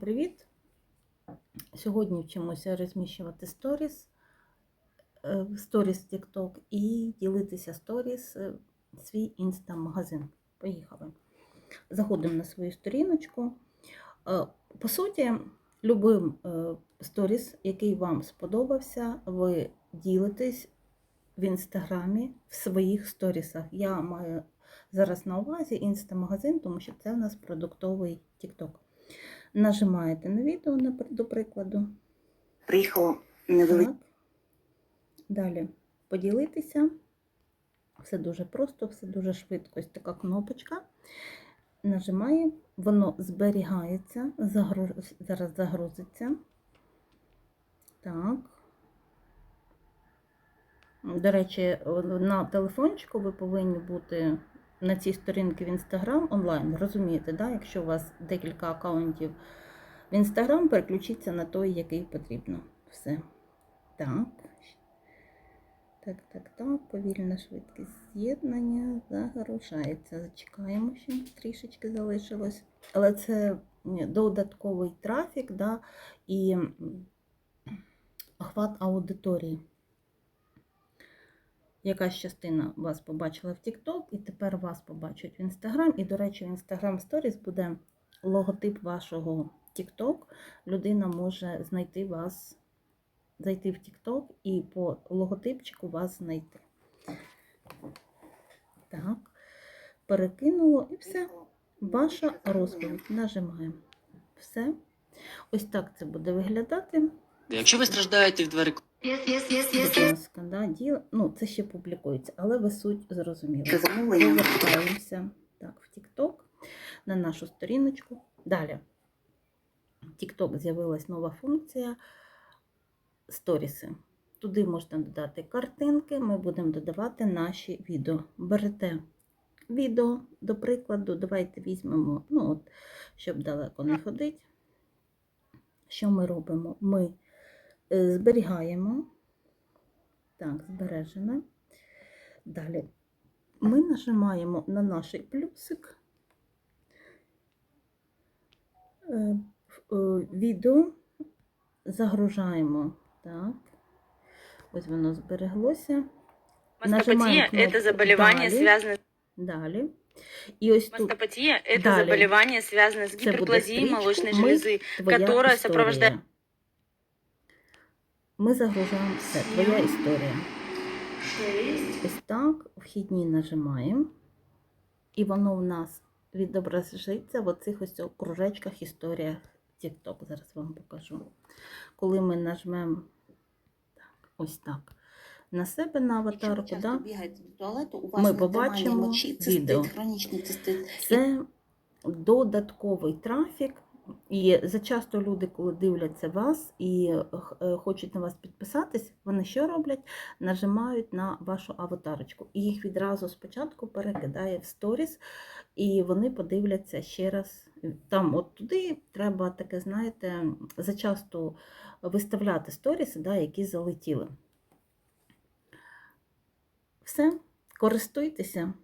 Привіт! Сьогодні вчимося розміщувати сторіс, е, сторіс TikTok і ділитися сторіс е, свій інстагмагазин. Поїхали. Заходимо на свою сторіночку. Е, По суті, любим сторіс, який вам сподобався, ви ділитесь в інстаграмі в своїх сторісах. Я маю зараз на увазі інстамагазин, тому що це в нас продуктовий TikTok. Нажимаєте на відео, до прикладу. Приїхало невелике. Так. Далі поділитися. Все дуже просто, все дуже швидко. Ось така кнопочка. Нажимаємо, воно зберігається, загруз... зараз загрузиться. Так. До речі, на телефончику ви повинні бути на цій сторінці в Instagram онлайн. Розумієте, да? якщо у вас декілька аккаунтів в Instagram, переключіться на той, який потрібно. Все. Так. Так, так, так, повільна швидкість з'єднання загружається. Зачекаємо, ще трішечки залишилось. Але це додатковий трафік, да, і охват аудиторії. Якась частина вас побачила в TikTok, і тепер вас побачать в Instagram. І, до речі, в Instagram Stories буде логотип вашого TikTok. Людина може знайти вас, зайти в TikTok і по логотипчику вас знайти. Так, перекинуло і все. Ваша розповідь. Нажимаємо. Все. Ось так це буде виглядати. Якщо ви страждаєте від варикозу, Будь ласка, да, діл... ну, це ще публікується, але ви суть зрозуміли. Повертаємося так, в TikTok на нашу сторіночку. Далі. В TikTok з'явилась нова функція сторіси. Туди можна додати картинки, ми будемо додавати наші відео. Берете відео, до прикладу, давайте візьмемо, ну от, щоб далеко не ходити. Що ми робимо? Ми зберігаємо. Так, збережено. Далі ми нажимаємо на наш плюсик. Е, в- е, Відео загружаємо. Так. Ось воно збереглося. Нажимаем Мастопатия – это кнопку заболевание, «Далее». связанное Далі. І ось тут Мастопатия – это Далее. заболевание, связанное с Це буде гиперплазией стрічку. молочной Ми- железы. твоя которая історія. сопровождає- Ми загружаємо все. Твоя історія. Ось так, вхідні нажимаємо, і воно в нас відобразиться в оцих ось кружечках історіях TikTok. Зараз вам покажу. Коли ми нажмемо так, ось так, на себе на аватарку, да, туалету, у вас Ми побачимо мочі, відео. цистит, цистит. це додатковий трафік. І зачасто люди, коли дивляться вас і е, хочуть на вас підписатись, вони що роблять? Нажимають на вашу аватарочку. І їх відразу спочатку перекидає в сторіс, і вони подивляться ще раз. Там, от туди треба таке, знаєте, зачасто виставляти сторіси, да, які залетіли. Все, користуйтеся.